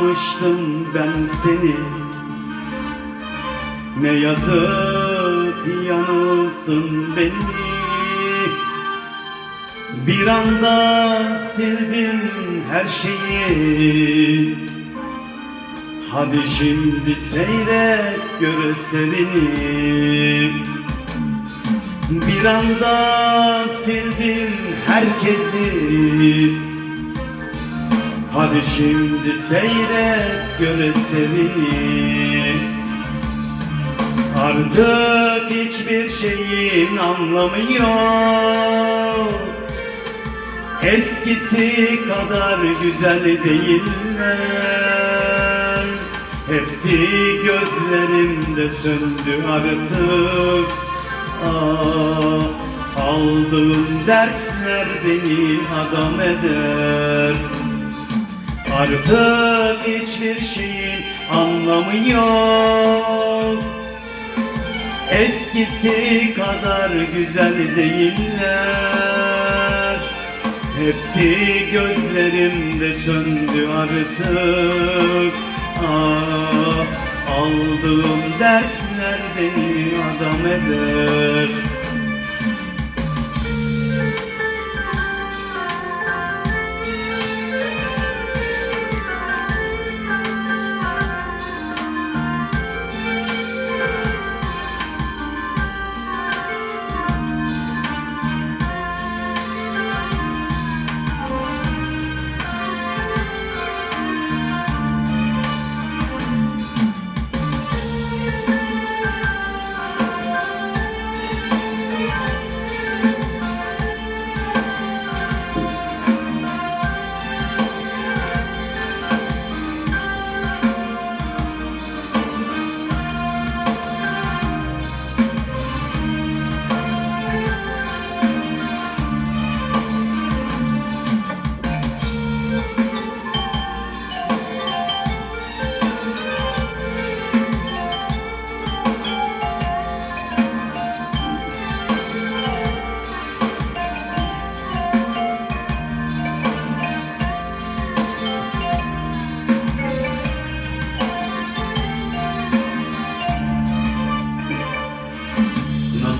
sanmıştım ben seni. Ne yazık yanılttın beni. Bir anda sildim her şeyi. Hadi şimdi seyret gör eserini. Bir anda sildim herkesi Hadi şimdi seyret gör eserini Artık hiçbir şeyin anlamı yok. Eskisi kadar güzel değiller Hepsi gözlerimde söndü artık. Aa, Aldığım dersler beni adam eder Artık hiçbir şeyin anlamı yok. Eskisi kadar güzel değiller. Hepsi gözlerimde söndü artık. Ah, Aldığım dersler beni adam eder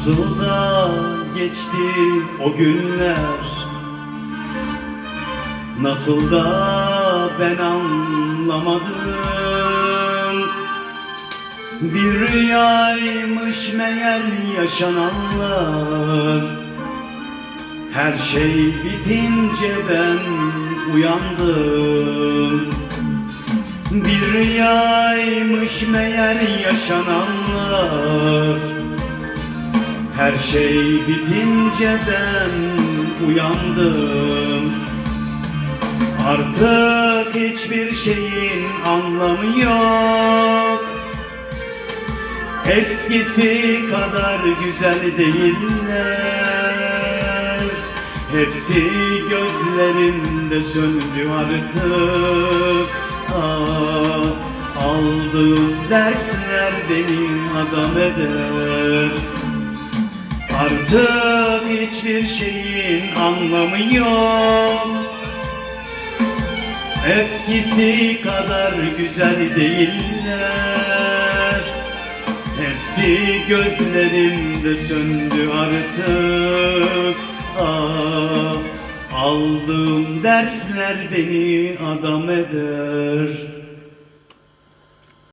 Nasıl da geçti o günler. Nasıl da ben anlamadım. Bir rüyaymış meğer yaşananlar. Her şey bitince ben uyandım. Bir rüyaymış meğer yaşananlar her şey bitince ben uyandım. Artık hiçbir şeyin anlamı yok. Eskisi kadar güzel değiller. Hepsi gözlerimde söndü artık. Ah, Aldığım dersler beni adam eder Artık hiçbir şeyin anlamı yok. Eskisi kadar güzel değiller. Hepsi gözlerimde söndü artık. Ah, Aldığım dersler beni adam eder